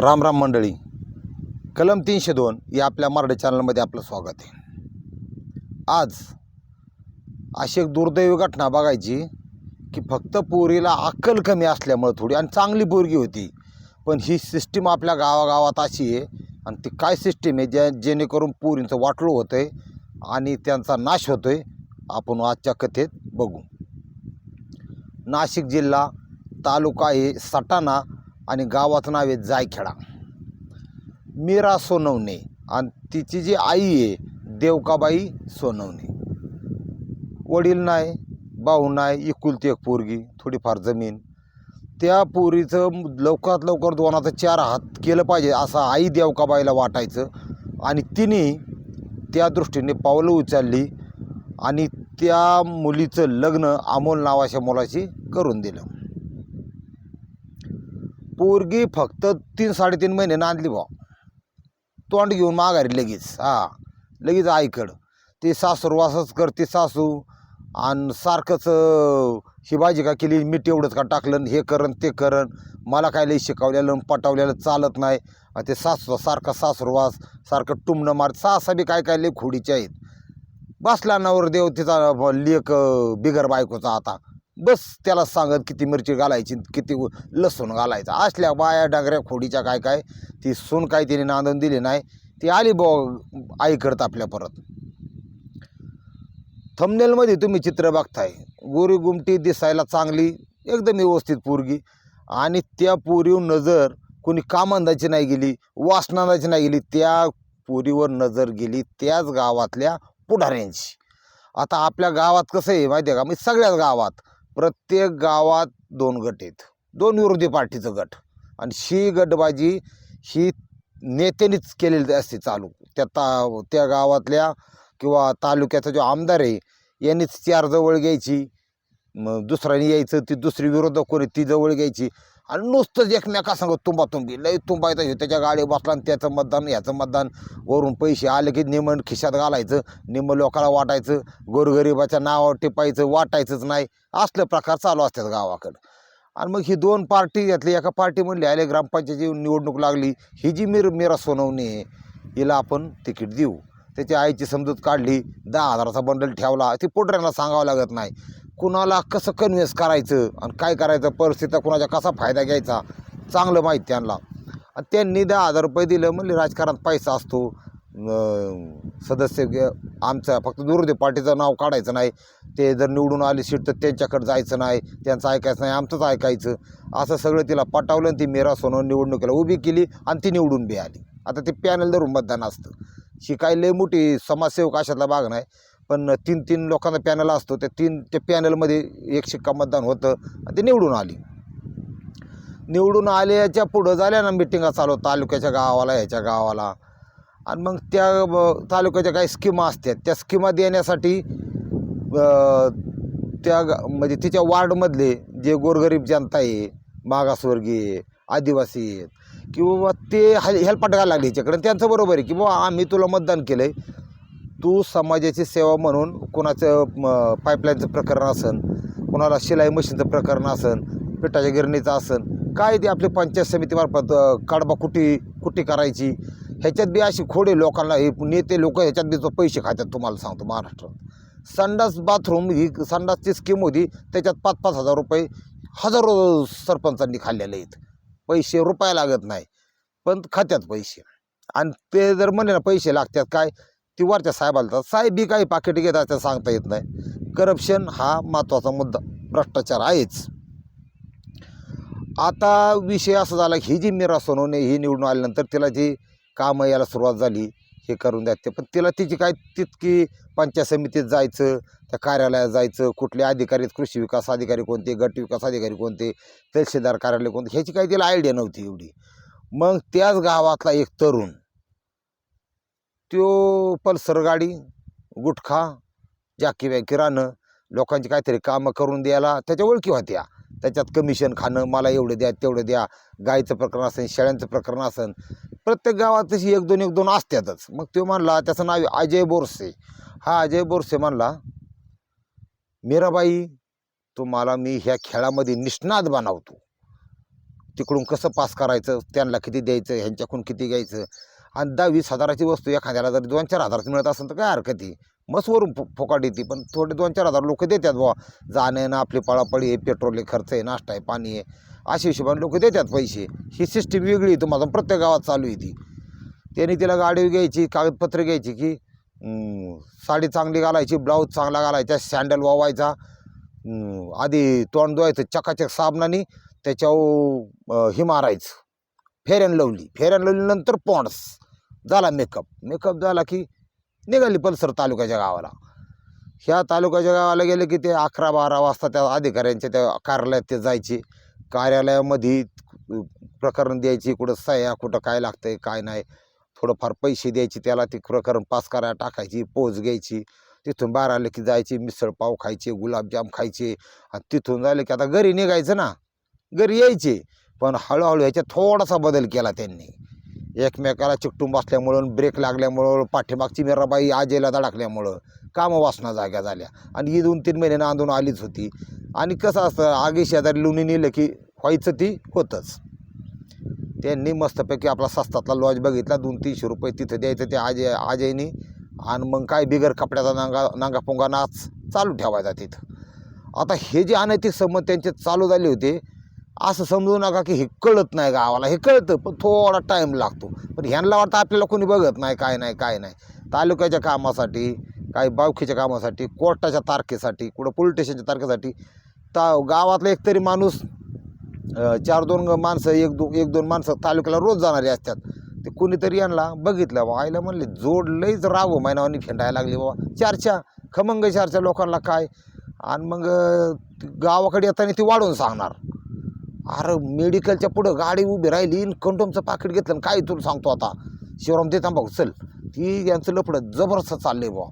राम राम मंडळी कलम तीनशे दोन या आपल्या मराठी चॅनलमध्ये आपलं स्वागत आहे. आज अशी एक दुर्दैवी घटना बघायची की फक्त पोरीला अक्कल कमी असल्यामुळं थोडी आणि चांगली पोरगी होती पण ही सिस्टीम आपल्या गावागावात अशी आहे आणि ती काय सिस्टीम आहे ज्या जेणेकरून पोरींचं वाटलो होतं आहे आणि त्यांचा नाश होतो आहे आपण आजच्या कथेत बघू. नाशिक जिल्हा तालुका आहे सटाणा आणि गावाचं नाव आहे जायखेडा. मीरा सोनवणे आणि तिची जी आई आहे देवकाबाई सोनवणे. वडील नाही भाऊ नाही एकुलती एक पोरगी थोडीफार जमीन. त्या पोरीचं लवकरात लवकर दोनाचं चार हात केलं पाहिजे असं आई देवकाबाईला वाटायचं आणि तिने त्या दृष्टीने पावलं उचलली आणि त्या मुलीचं लग्न अमोल नावाच्या मुलाशी करून दिलं. पोरगी फक्त तीन साडेतीन महिने नांदली भाऊ. तोंड घेऊन माघारी लगेच हा. लगेच आईकडं. ती सासूरवासच करते सासू. आणि सारखंच ही भाजी का केली मीठ एवढंच का टाकलं आणि हे करण ते करण. मला काय लई शिकवलेलं पटवलेलं चालत नाही. ते सासू सारखा सासूरवास सारखं टुमणं मार सासा बी काय काय लई खोडीचे आहेत. बसला नवर देव तिचा लेख लेक बिगर बायकोचा आता. बस त्याला सांगत किती मिरची घालायची किती लसूण घालायचं. असल्या बाया डांगऱ्या खोडीच्या काय काय ती सून काय तिने नांदून दिली नाही. ती आली ब आईकडत आपल्या परत. थमनेलमध्ये तुम्ही चित्र बघताय. गोरी गुमटी दिसायला चांगली एकदम व्यवस्थित पोरगी. आणि त्या पोरीवर नजर कोणी कामांदाची नाही गेली वासनांदाची नाही गेली त्या पोरीवर नजर गेली त्याच गावातल्या पुढाऱ्यांची. आता आपल्या गावात कसं आहे माहिती आहे का? मी सगळ्याच गावात प्रत्येक गावात दोन गट आहेत. दोन विरोधी पार्टीचं गट. आणि ही गटबाजी ही नेत्यानेच केलेली असते चालू. त्या ता त्या गावातल्या किंवा तालुक्याचा जो आमदार आहे यांनीच चार जवळ घ्यायची. मग दुसऱ्याने यायचं ती दुसरी विरोधक कोणी ती जवळ घ्यायची. आणि नुसतंच एकमेका सांग तुंबा तुंबी लय तुंबायचं हे त्याच्या गाडी बसला आणि त्याचं मतदान ह्याचं मतदान. वरून पैसे आले की निमण खिशात घालायचं निम लोकाला वाटायचं गोरगरिबाच्या नावावर टिपायचं वाटायचंच नाही. असलं प्रकार चालू असतात गावाकडं. आणि मग ही दोन पार्टी घेतली एका पार्टी म्हणली आले ग्रामपंचायतीची निवडणूक लागली. ही जी मिर मेरा सोनवणे आहे हिला आपण तिकीट देऊ. त्याची आईची समजूत काढली दहा हजाराचा बंडल ठेवला. ती पोटऱ्यांना सांगावं लागत नाही. कुणाला कसं कन्व्हिन्स करायचं आणि काय करायचं परिस्थितीचा कुणाचा कसा फायदा घ्यायचा चांगलं माहीत त्यांना. आणि त्यांनी दहा हजार रुपये दिलं म्हणले राजकारणात पैसा असतो. सदस्य ग- आमचं फक्त दुर्देव पार्टीचं नाव काढायचं नाही. ते जर निवडून आली सीट तर त्यांच्याकडे जायचं नाही त्यांचं ऐकायचं नाही आमचंच ऐकायचं. असं सगळं तिला पटावलं आणि ती मेरा सोनं निवडणुकीला उभी केली आणि ती निवडून बी आली. आता ते पॅनल धरून मतदान असतं. शिकायला लई मोठी समाजसेवक अशातला भाग नाही. पण तीन तीन लोकांचा पॅनल असतो त्या तीन त्या पॅनलमध्ये एक शिक्का मतदान होतं आणि ते निवडून आली. निवडून आल्याच्या पुढं झाल्या ना मिटिंगा चालू तालुक्याच्या गावाला ह्याच्या गावाला. आणि मग त्या ब- तालुक्याच्या काही स्कीमा असतात. त्या स्कीमा देण्यासाठी त्या म्हणजे तिच्या वार्डमधले जे गोरगरीब जनता आहे मागासवर्गीय आदिवासी आहेत की बाबा ते हेल हेल्पाट घालायला लागले ह्याच्याकडे त्यांचं बरोबर आहे की बाबा आम्ही तुला मतदान केलं आहे तू समाजाची सेवा म्हणून कोणाचं पाईपलाईनचं प्रकरण असन कोणाला शिलाई मशीनचं प्रकरण असन पिठाच्या गिरणीचं असन काय ते आपली पंचायत समितीमार्फत काढबा कुटी कुटी करायची? ह्याच्यात बी अशी खोडे लोकांना हे नेते लोक ह्याच्यात बी तो पैसे खातात तुम्हाला सांगतो महाराष्ट्रात. संडास बाथरूम ही संडासची स्कीम होती त्याच्यात पाच पाच हजार रुपये हजारो सरपंचांनी खाल्लेले आहेत. पैसे रुपया लागत नाही पण खात्यात पैसे. आणि ते जर म्हणले ना पैसे लागतात काय? ती वरच्या साहेबाला तर साहेब बी काही पाकिट घेतात त्या सांगता येत नाही. करप्शन हा महत्त्वाचा मुद्दा भ्रष्टाचार आहेच. आता विषय असा झाला ही जी मीरा सोनवणे ही निवडून आल्यानंतर तिला जी कामं यायला सुरुवात झाली हे करून द्या ते. पण तिला तिची काय तितकी पंचायत समितीत जायचं त्या कार्यालयात जायचं कुठले अधिकारी कृषी विकास अधिकारी कोणते गट विकास अधिकारी कोणते तहसीलदार कार्यालय कोणते ह्याची काही तिला आयडिया नव्हती एवढी. मग त्याच गावातला एक तरुण त्यो पल्सर गाडी गुटखा जाकी बॅकी राहणं लोकांची काहीतरी कामं करून द्यायला त्याच्या ओळखी होत्या. त्याच्यात कमिशन खाणं मला एवढं द्या तेवढं द्या गायचं प्रकरण असेल शेळ्यांचं प्रकरण असेल प्रत्येक गावात तशी एक दोन एक दोन असतातच मग तो म्हणला त्याचं नाव आहे अजय बोरसे. हा अजय बोरसे म्हणला मीराबाई तुम्हाला मी ह्या खेळामध्ये निष्णात बनवतो. तिकडून कसं पास करायचं? त्यांना किती द्यायचं? ह्यांच्याकडून किती घ्यायचं? आणि दहा वीस हजाराची वस्तू एखाद्याला जर दोन चार हजाराची मिळत असेल तर काय हरकत आहे? मस्त वरून फु फुकाट येते. पण थोडे दोन चार हजार लोक देतात बुवा. जाणं ना आपली पळापळी आहे पेट्रोल आहे खर्च आहे नाश्ता आहे पाणी आहे. अशा हिशोबाने लोक देतात पैसे. ही सिस्टीम वेगळी आहे तुम्हाला. प्रत्येक गावात चालू आहे ती. त्यांनी तिला गाडी घ्यायची कागदपत्र घ्यायची की साडी चांगली घालायची ब्लाऊज चांगला घालायचा सँडल वावायचा. आधी तोंड धुवायचं चकाचक साबणाने त्याच्यावर हे मारायचं. Fair and Lovely Fair and Lovely नंतर पॉन्ड्स झाला मेकअप. मेकअप झाला की निघाली पल्सर तालुक्याच्या गावाला. ह्या तालुक्याच्या गावाला गेले की ते अकरा बारा वाजता त्या अधिकाऱ्यांच्या त्या कार्यालयात ते जायचे. कार्यालयामध्ये प्रकरण द्यायची कुठं सह्या कुठं काय लागतंय काय नाही. थोडंफार पैसे द्यायचे त्याला ती प्रकरण पास करायला टाकायची पोच घ्यायची. तिथून बारा आले की जायचे मिसळपाव खायचे गुलाबजाम खायचे. आणि तिथून झाले की आता घरी निघायचं ना. घरी यायचे. पण हळूहळू ह्याच्यात थोडासा बदल केला त्यांनी. एकमेकाला चिकटून बसल्यामुळं ब्रेक लागल्यामुळं पाठीमागची मिराबाई आजेला धडकल्यामुळं कामं वासना जाग्या झाल्या. आणि ही दोन तीन महिने आंदोलन आलीच होती. आणि कसं असतं आगी शेजारी लुणी नेलं की व्हायचं ती होतंच. त्यांनी मस्तपैकी आपला सस्तातला लॉज बघितला दोन तीनशे रुपये तिथं द्यायचं ते आजे आजयनी आणि मग काय बिगर कपड्याचा नांगा नांगापोंगा नाच चालू ठेवायचा तिथं. आता हे जे अनैतिक संबंध त्यांचे चालू झाले होते असं समजू नका की हे कळत नाही गावाला. हे कळतं पण थोडा टाईम लागतो. पण ह्यांना वाटतं आपल्याला कोणी बघत नाही काय नाही काय नाही. तालुक्याच्या कामासाठी काही बावखीच्या कामासाठी कोर्टाच्या तारखेसाठी कुठं पोलीस स्टेशनच्या तारखेसाठी ता गावातला एकतरी माणूस चार दोन माणसं एक दो एक दोन माणसं तालुक्याला रोज जाणारी असतात. ते कोणीतरी यांना बघितलं बा आईला म्हणले जोड लईच राहावं महिनावानी फेंडायला लागली बाबा. चर्चा खमंग चारच्या लोकांना काय? आणि मग गावाकडे येताना ती वाढवून सांगणार. अरे मेडिकलच्या पुढं गाडी उभी राहिली आणि कंडोमचं पाकिट घेतलं आणि काय तुला सांगतो आता? शिवराम देता थांबा चल. ती यांचं लफडं जबरदस्त चाललंय बुवा.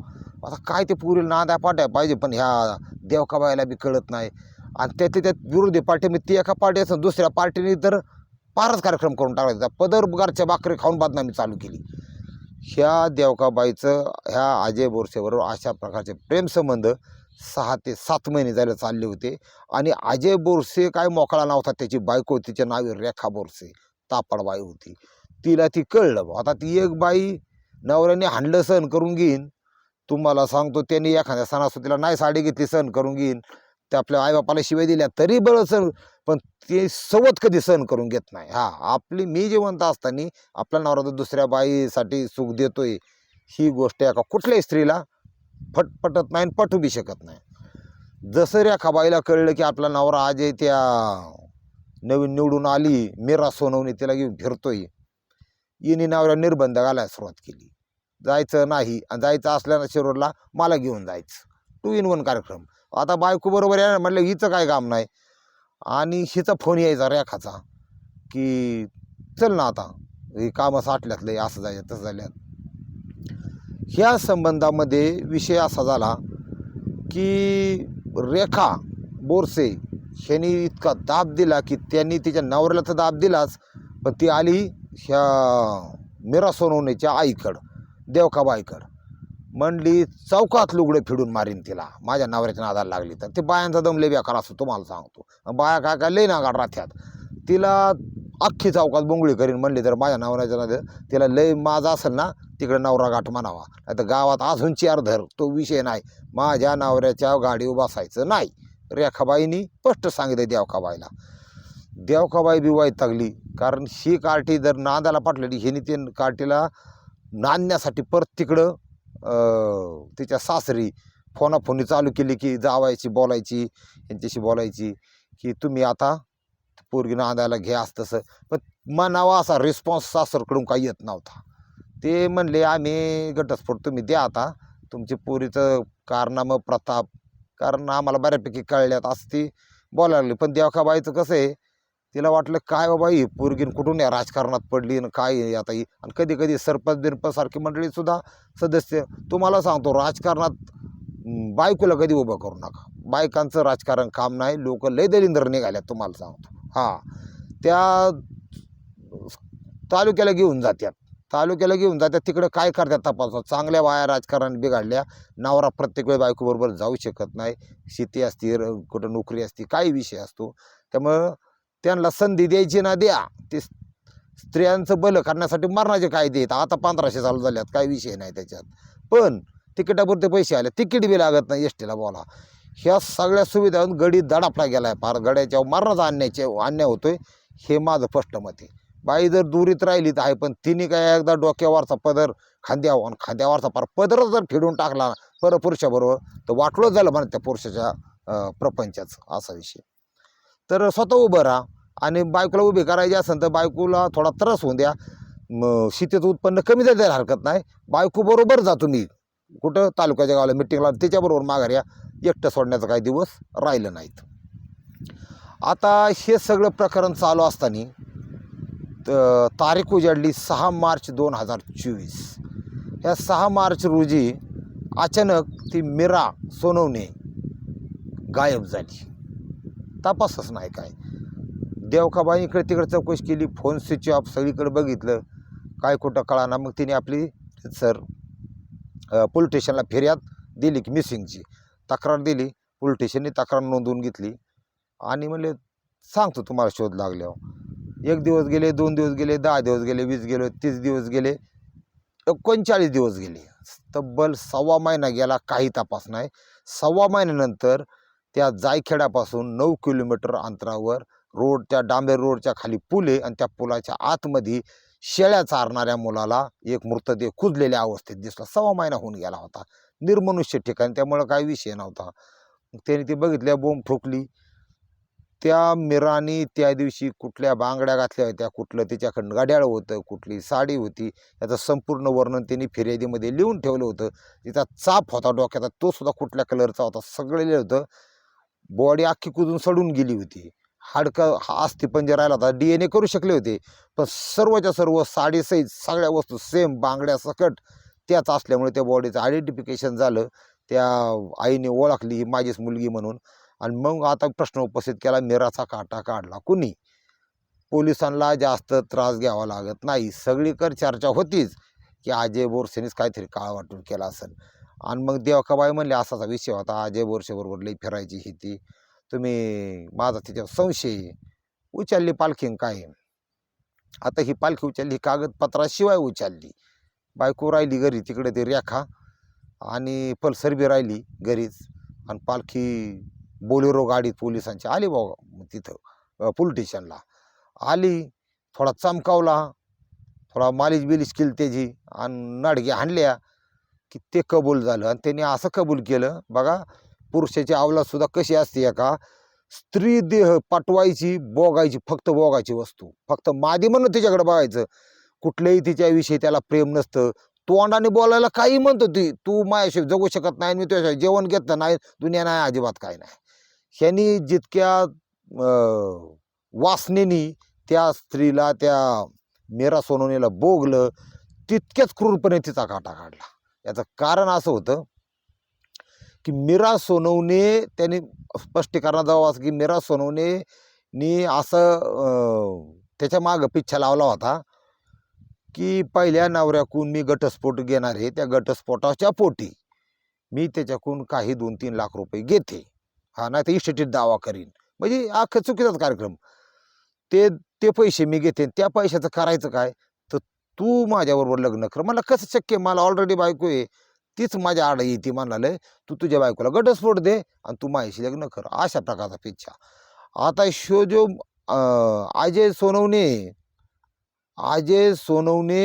आता काय ते पुरील नाद्या पाट्या पाहिजे पण ह्या देवकाबाईला बी कळत नाही. आणि त्यातल्या त्यात विरोधी पार्टी ती एका पार्टी असं दुसऱ्या पार्टीने तर फारच कार्यक्रम करून टाकला टाकायचा पदरगारच्या बाकरी खाऊन बदनामी चालू केली. ह्या देवकाबाईचं ह्या अजय बोरसेबरोबर अशा प्रकारचे प्रेमसंबंध सहा ते सात महिने झाले चालले होते. आणि अजय बोरसे काय मोकळा नव्हता त्याची बायको तिच्या नाव रेखा बोरसे. तापडबाई होती. तिला ती कळलं आता ती एक बाई नवऱ्याने हाणलं सहन करून घेईन. तुम्हाला सांगतो त्यांनी एखाद्या सणासुदीला नाही साडी घेतली सहन करून घेईन. ते आपल्या आईबापाला शिवाय दिल्या तरी बळ सहन पण ते सवत कधी सहन करून घेत नाही. हा आपली मी जिवंत असताना आपला नवरा दुसऱ्या बाईसाठी सुख देतोय. ही गोष्ट एका कुठल्याही स्त्रीला फटपटत नाही आणि पटू बी शकत नाही. जसं रेखाबाईला कळलं की आपला नवरा आज त्या नवीन निवडून आली मेरा सोनवणे तिला घेऊन फिरतोय. हिने नवऱ्या निर्बंध घालायला सुरुवात केली. जायचं नाही आणि जायचं असल्यानं शिरोडला मला घेऊन जायचं. टू इन वन कार्यक्रम. आता बायको बरोबर आहे म्हटलं हिचं काय काम नाही. आणि हिचा फोन यायचा रेखाचा की चल ना आता. हे कामं साठल्यातलं असं जायचं तसं झाल्यात. ह्या संबंधामध्ये विषय असा झाला की रेखा बोरसे ह्यांनी इतका दाब दिला की त्यांनी तिच्या नवऱ्याला तर दाब दिलाच पण ती आली ह्या मीरा सोनवणेच्या आईकडं देवकाबाईकड म्हणली चौकात लुगडं फिडून मारीन तिला. माझ्या नवऱ्याच्या नादाला लागली तर. ते बायांचा दम लय बेकार असतो तुम्हाला सांगतो. बाया काय काय लय नागाड राहत्यात. तिला अख्खी चौकात बोंगळी करीन म्हणली तर माझ्या नवऱ्याच्या नाद तिला लय माझा असेल ना तिकडे नवरा गाठ म्हणावा. नाही तर गावात अजून चार धर तो विषय नाही. माझ्या नवऱ्याच्या गाडीवर बसायचं नाही. रेखाबाईनी स्पष्ट सांगितलं देवकाबाईला. देवकाबाई बी वैतागली कारण ही कार्टी जर नादाला पाटलेली हिने ते कार्टीला नांदण्यासाठी परत तिकडं तिच्या सासरी फोनाफोनी चालू केली की जावायची बोलायची यांच्याशी बोलायची की तुम्ही आता पोरगी नांदायला घ्या असं तसं. पण मनावा असा रिस्पॉन्स सासरकडून काही येत नव्हता. ते म्हणले आम्ही घटस्फोट तुम्ही द्या आता. तुमची पोरीचं कारनामं प्रताप कारण आम्हाला बऱ्यापैकी कळल्यात असं ती बोलायला लागली. पण देवकाबाईचं कसं आहे तिला वाटलं काय हो बाबा ही पोरगीन कुठून या राजकारणात पडली आणि काय आहे आता ही? आणि कधी कधी सरपंच बिरपंच सारखी मंडळीसुद्धा सदस्य तुम्हाला सांगतो राजकारणात बायकोला कधी उभं करू नका. बायकांचं राजकारण काम नाही. लोक लय दलिंद्र निघाल्यात तुम्हाला सांगतो. हां. त्या तालुक्याला घेऊन जात्यात. तालुक्याला घेऊन जातात तिकडं काय करतात तपास? चांगल्या वाया राजकारण बिघडल्या. नवरा प्रत्येक वेळी बायकोबरोबर जाऊ शकत नाही. शेती असती र- कुठं नोकरी असती काही विषय असतो. त्यामुळं त्यांना संधी द्यायची ना द्या. ते स्त्रियांचं बल करण्यासाठी मरणाचे कायदे आहेत. आता पंधराशे चालू झाल्यात. काही विषय नाही त्याच्यात. पण तिकिटापुरते पैसे आले. तिकीट बी लागत नाही एस टीला बोला. ह्या सगळ्या सुविधा गडी दडापला गेला आहे फार गड्याच्या मरणाचा आणण्याचे अन्याय होतोय हे माझं स्पष्ट मत आहे. बाई जर दुरीत राहिली तर आहे पण तिने काय एकदा डोक्यावरचा पदर खांद्यावर आणि खांद्यावरचा फार पदर जर फिडून टाकला पर पुरुषाबरोबर तर वाटलं झालं म्हणा त्या पुरुषाच्या प्रपंचाचं असा विषय. तर स्वतः उभं राहा आणि बायकोला उभी करायची असेल तर बायकोला थोडा त्रास होऊन द्या. शेतीचं उत्पन्न कमी झालं हरकत नाही. बायको बरोबर जा तुम्ही. कुठं तालुक्याच्या गावाला मिटिंगला त्याच्याबरोबर माघार या एकटं सोडण्याचं काही दिवस राहिलं नाहीत. आता हे सगळं प्रकरण चालू असताना तर तारीख उजाडली सहा मार्च दोन हजार चोवीस. ह्या सहा मार्च रोजी अचानक ती मीरा सोनवणे गायब झाली. तपासच नाही काय. देवकाबाई इकडे तिकडे चौकशी केली फोन स्विच ऑफ सगळीकडे बघितलं. काय कुठं कळाना मग तिने आपली सर पोलीस स्टेशनला फिर्याद दिली की मिसिंगची तक्रार दिली. पोलीस स्टेशनने तक्रार नोंदवून घेतली. आणि म्हणले सांगतो तुम्हाला शोध लागल्यावर. एक दिवस गेले दोन दिवस गेले दहा दिवस गेले वीस गेले तीस दिवस गेले एकोणचाळीस दिवस गेले. तब्बल सव्वा महिना गेला काही तपास नाही. सव्वा महिन्यानंतर त्या जायखेड्यापासून नऊ किलोमीटर अंतरावर रोडच्या डांबेर रोडच्या खाली पूल आहे आणि त्या पुलाच्या आतमध्ये शेळ्या चारणाऱ्या मुलाला एक मृतदेह कुजलेल्या अवस्थेत दिसला. सव्वा महिना होऊन गेला होता. निर्मनुष्य ठिकाण त्यामुळं काही विषय नव्हता. मग त्याने ती बघितल्या बोंब ठोकली. त्या मिराने त्या दिवशी कुठल्या बांगड्या घातल्या होत्या कुठलं त्याच्याकडनं गाड्याळ होतं कुठली साडी होती याचं संपूर्ण वर्णन त्यांनी फिर्यादीमध्ये लिहून ठेवलं होतं. तिचा चाप होता डोक्याचा तो सुद्धा कुठल्या कलरचा होता सगळं लिहिलं होतं. बॉडी अख्खी कुजून सडून गेली होती. हाडकं हा अस्थिपंजर राहिला होता डी एन ए करू शकले होते. पण सर्वच्या सर्व साडीसहित सगळ्या वस्तू सेम बांगड्या सकट त्याच असल्यामुळे त्या बॉडीचं आयडेंटिफिकेशन झालं. त्या आईने ओळखली ही माझीच मुलगी म्हणून. आणि मग आता प्रश्न उपस्थित केला मिराचा काटा काढला कुणी? पोलिसांना जास्त त्रास घ्यावा लागत नाही. सगळीकडे चर्चा होतीच की अजय बोरसेनेच काहीतरी काळ वाटून केला असेल. आणि मग देवकाबाई म्हणले असाचा विषय होता. अजय बोरसेबरोबर लई फिरायची ही ती. तुम्ही माझा त्याच्यावर संशय उचलली पालखीन काय आता ही पालखी उचलली ही कागदपत्राशिवाय उचलली. बायको राहिली घरी तिकडे ती रेखा आणि पल्सर बी राहिली घरीच. आणि पालखी बोलेरो गाडीत पोलिसांची आली बाबा तिथं पोलीस स्टेशनला. आली थोडा चमकावला थोडा मालिश बिलिश केली त्याची आणि नाडगे हाणल्या की ते कबूल झालं. आणि त्यांनी असं कबूल केलं बघा पुरुषाची अवलादसुद्धा कशी असते का स्त्री देह पाठवायची बोगायची फक्त बोगायची वस्तू. फक्त मादी म्हणून तिच्याकडे बघायचं. कुठल्याही तिच्याविषयी त्याला प्रेम नसतं. तोंडाने बोलायला काही म्हणतो ती. तू माझ्याशी जगू शकत नाही आणि मी तुझ्याशिवाय जेवण घेतलं नाही. दुनिया नाही अजिबात काय नाही. ह्यांनी जितक्या वासनेनी त्या स्त्रीला त्या मेरा सोनवणीला बोगलं तितक्याच क्रूरपणे तिचा काटा काढला. याचं कारण असं होतं की मीरा सोनवणे त्यांनी स्पष्टीकरणाचा जावं की मीरा सोनवने नी असं त्याच्या मागं पिच्छा लावला होता की पहिल्या नवऱ्याकून मी घटस्फोट घेणार आहे त्या घटस्फोटाच्या पोटी मी त्याच्याकून काही दोन तीन लाख रुपये घेते. हा नाही तर इस्टेटीत दावा करीन. म्हणजे अख्खा चुकीचाच कार्यक्रम. ते ते पैसे मी घेते त्या पैशाचं करायचं काय? तर तू माझ्याबरोबर लग्न कर. मला कसं शक्य मला ऑलरेडी बायको आहे. तीच माझ्या आड येते म्हणाले तू तुझ्या बायकोला घटस्फोट दे आणि तू माझ्याशी लग्न कर. अशा प्रकारचा पिच्छा. आता शो जो अजय सोनवणे अजय सोनवणे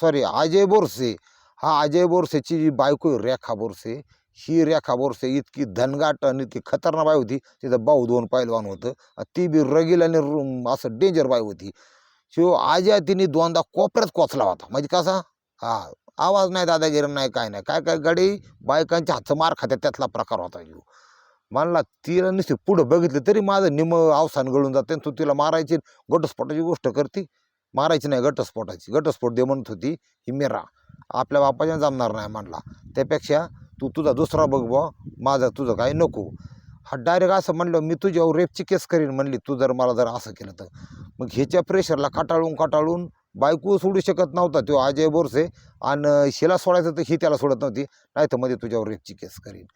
सॉरी अजय बोरसे हा अजय बोरसेची जी बायको रेखा बोरसे ही रेखा बोरसे इतकी धनगाट आणि इतकी खतरनाक बाई होती तिथं भाऊ दोन पैलवान होतं ती बी रगील आणि असं डेंजर बाई होती. शिव आज्या तिने दोनदा कोपऱ्यात कोचला होता. म्हणजे कसा? हा. आवाज नाही दादागिरी नाही काय नाही. काय काय गाडी बायकांच्या हातचं मार खात्यात त्यातला प्रकार होता येऊ मला तिला नुसती पुढं बघितलं तरी माझं निम अवसान गळून जाते आणि तू तिला मारायची घटस्फोटाची गोष्ट करती. मारायची नाही घटस्फोटाची. घटस्फोट दे म्हणत होती ही मेरा. आपल्या बापाच्या जमणार नाही म्हणला. त्यापेक्षा तू तुझा दुसरा बघ बुवा माझा तुझं काही नको. हा डायरेक्ट असं म्हणलं मी तुझ्यावर रेपची केस करीन म्हणली तू जर मला जर असं केलं तर. मग ह्याच्या प्रेशरला काटाळून काटाळून बायको सोडू शकत नव्हता तो अजय बोरसे. आणि हिला सोडायचं तर ही त्याला सोडत नव्हती नाही तर मध्ये तुझ्यावर रेपची केस करीन.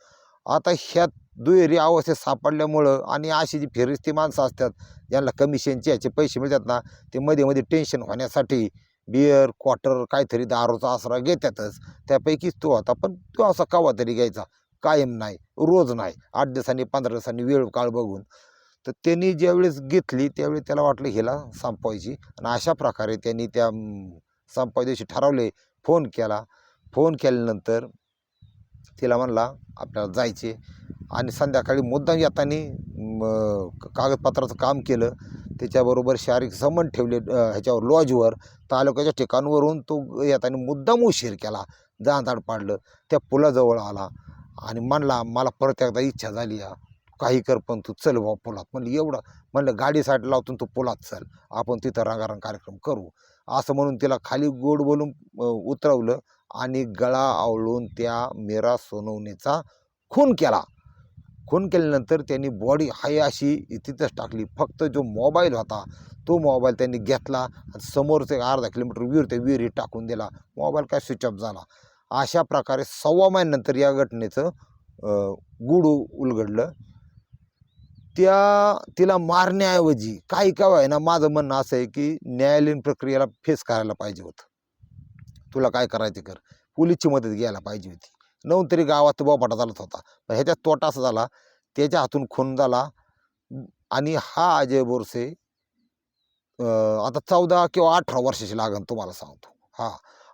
आता ह्या दुहेरी अवस्थेत सापडल्यामुळं आणि अशी जी फिरिस्ती माणसं असतात ज्यांना कमिशनचे याचे पैसे मिळतात ना ते मध्ये मध्ये टेन्शन होण्यासाठी बिअर क्वार्टर काहीतरी दारूचा आसरा घेतातच. त्यापैकीच तो होता पण तो असा कवा तरी घ्यायचा कायम नाही रोज नाही आठ दिवसांनी पंधरा दिवसांनी वेळ काळ बघून. तर त्यांनी ज्यावेळेस घेतली त्यावेळी त्याला वाटलं हिला संपवायची. आणि अशा प्रकारे त्यांनी त्या अं, दिवशी ठरवले फोन केला. फोन केल्यानंतर तिला म्हणला आपल्याला जायचे आणि संध्याकाळी मुद्दाम येताना कागदपत्राचं काम केलं. त्याच्याबरोबर शारीरिक संबंध ठेवले ह्याच्यावर लॉजवर. तालुक्याच्या ठिकाणवरून तो येताना मुद्दाम उशीर केला. जांजाड पाडलं. त्या पुलाजवळ आला आणि म्हणला मला परत एकदा इच्छा झाली या. काही कर पण तू चल बा पुलात. म्हणलं एवढं. म्हणलं गाडीसाठी लावतो लावतून तू पुलात चल. आपण तिथं रंगारंग कार्यक्रम करू. असं म्हणून तिला खाली गोड बोलून उतरवलं आणि गळा आवळून त्या मेरा सोनवणेचा खून केला. खून केल्यानंतर त्यांनी बॉडी हाय अशी तिथंच टाकली. फक्त जो मोबाईल होता तो मोबाईल त्यांनी घेतला आणि समोरचं एक अर्धा किलोमीटर विहीर त्या विहिरीत टाकून दिला. मोबाईल काय स्विच ऑफ झाला. अशा प्रकारे सव्वा महिन्यानंतर या घटनेचं गुडू उलगडलं. त्या तिला मारण्याऐवजी काही का आहे ना माझं म्हणणं असं आहे की न्यायालयीन प्रक्रियेला फेस करायला पाहिजे होतं. तुला काय करायचं कर? पोलीसची मदत घ्यायला पाहिजे होती. नऊ तरी गावात तो बोपाटा चालत होता. पण ह्याच्यात तोटा असा झाला त्याच्या हातून खून झाला आणि हा अजय बोरसे आता चौदा किंवा अठरा वर्षाची लागन तुम्हाला सांगतो. हा.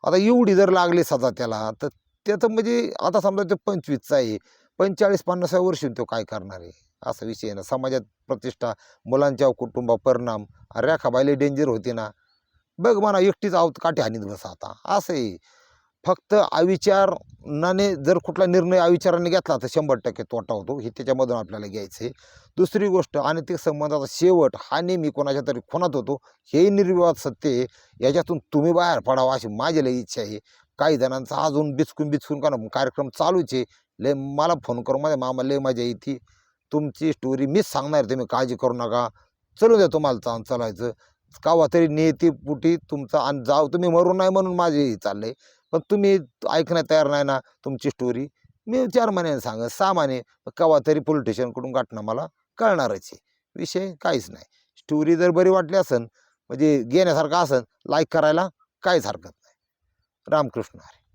आता एवढी जर लागली सजा त्याला तर त्याचं म्हणजे आता समजा ते पंचवीसचा आहे. पंचेचाळीस पन्नासाव्या वर्षी तो काय करणार आहे? असा विषय आहे ना. समाजात प्रतिष्ठा मुलांच्या कुटुंबा परिणाम रेखाबाईला डेंजर होती ना. बघ म्हणा एकटीच आहोत काठी हानीत बसा आता. असं आहे. फक्त अविचाराने जर कुठला निर्णय अविचाराने घेतला तर शंभर टक्के तोटा होतो. हे त्याच्यामधून आपल्याला घ्यायचं आहे. दुसरी गोष्ट अनैतिक संबंधाचा शेवट हा नेहमी कोणाच्या तरी खुनात होतो. हेही निर्विवाद सत्य आहे. याच्यातून तुम्ही बाहेर पडावा अशी माझी लई इच्छा आहे. काही जणांचा अजून बिचकून बिचकून का कार्यक्रम चालूच आहे. लय मला फोन करून माझ्या मामा लय मजा येते. तुमची स्टोरी मीच सांगणार आहे, तुम्ही काळजी करू नका. चलू द्या तुम्हाला चाल चालायचं. कावा तरी नेहती पुटी तुमचा आणि जाऊ तुम्ही मरू नाही म्हणून माझे चालले पण तुम्ही ऐकण्यात तयार नाही ना तुमची स्टोरी मी चार महिन्याने सांग सहा महिने. केव्हा तरी पोलिटिशियनकडून गाठणं मला कळणारच आहे. विषय काहीच नाही. स्टोरी जर बरी वाटली असन म्हणजे घेण्यासारखं असन लाईक करायला काहीच हरकत नाही. रामकृष्ण हरे.